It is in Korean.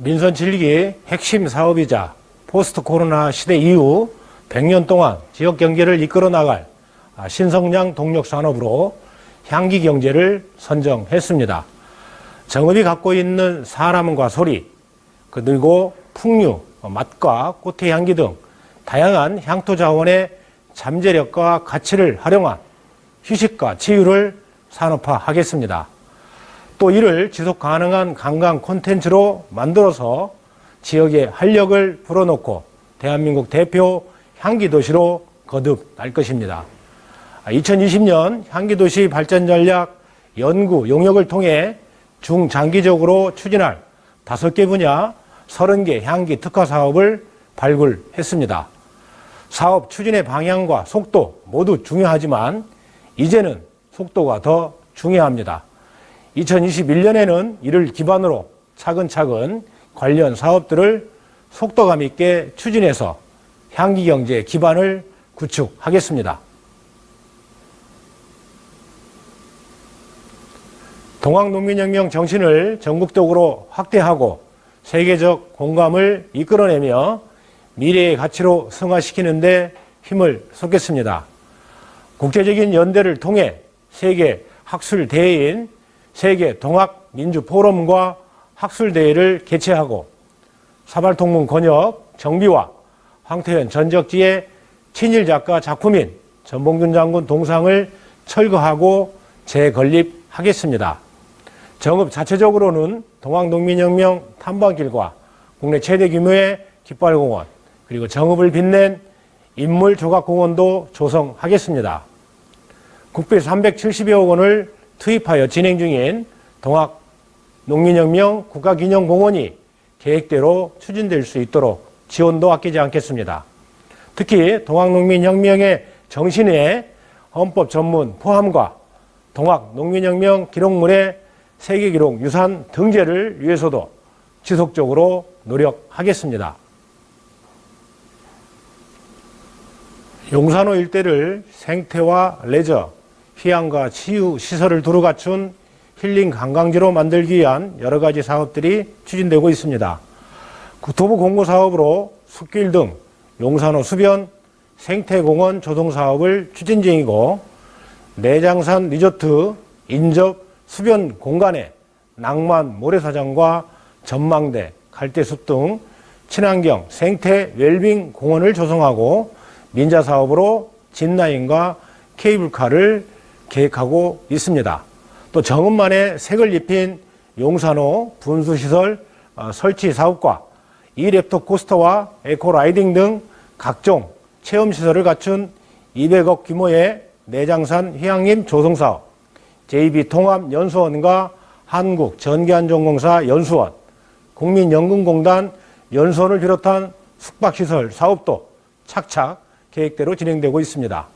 민선 7기 핵심 사업이자 포스트 코로나 시대 이후 100년 동안 지역 경제를 이끌어 나갈 아, 신성장 동력 산업으로 향기 경제를 선정했습니다. 정읍이 갖고 있는 사람과 소리, 그리고 풍류, 어, 맛과 꽃의 향기 등 다양한 향토 자원의 잠재력과 가치를 활용한 휴식과 치유를 산업화하겠습니다. 또 이를 지속 가능한 관광 콘텐츠로 만들어서 지역의 활력을 불어넣고 대한민국 대표 향기 도시로 거듭날 것입니다. 2020년 향기 도시 발전 전략 연구 용역을 통해 중장기적으로 추진할 다섯 개 분야 30개 향기 특화 사업을 발굴했습니다. 사업 추진의 방향과 속도 모두 중요하지만 이제는 속도가 더 중요합니다. 2021년에는 이를 기반으로 차근차근 관련 사업들을 속도감 있게 추진해서 향기 경제 기반을 구축하겠습니다. 동학농민혁명 정신을 전국적으로 확대하고 세계적 공감을 이끌어내며 미래의 가치로 승화시키는 데 힘을 쏟겠습니다. 국제적인 연대를 통해 세계 학술 대회인 세계 동학 민주 포럼과 학술 대회를 개최하고 사발통문 권역 정비와 황태현 전적지의 친일 작가 작품인 전봉준 장군 동상을 철거하고 재건립하겠습니다. 정읍 자체적으로는 동학농민혁명 탐방길과 국내 최대 규모의 깃발공원 그리고 정읍을 빛낸 인물 조각공원도 조성하겠습니다. 국비 370여억 원을 투입하여 진행 중인 동학 농민혁명 국가기념공원이 계획대로 추진될 수 있도록 지원도 아끼지 않겠습니다. 특히 동학농민혁명의 정신에 헌법 전문 포함과 동학농민혁명 기록물의 세계기록 유산 등재를 위해서도 지속적으로 노력하겠습니다. 용산호 일대를 생태와 레저, 휴양과 치유 시설을 두루 갖춘 힐링 관광지로 만들기 위한 여러 가지 사업들이 추진되고 있습니다. 국토부 공고 사업으로 숲길 등 용산호 수변 생태공원 조성 사업을 추진 중이고 내장산 리조트 인접 수변 공간에 낭만 모래사장과 전망대, 갈대숲 등 친환경 생태 웰빙 공원을 조성하고 민자 사업으로 진라인과 케이블카를 계획하고 있습니다. 또 정읍만에 색을 입힌 용산호 분수시설 어, 설치 사업과 이랩터 코스터와 에코라이딩 등 각종 체험시설을 갖춘 200억 규모의 내장산 휴양림 조성 사업, JB통합연수원과 한국전기안전공사 연수원, 국민연금공단 연수원을 비롯한 숙박시설 사업도 착착 계획대로 진행되고 있습니다.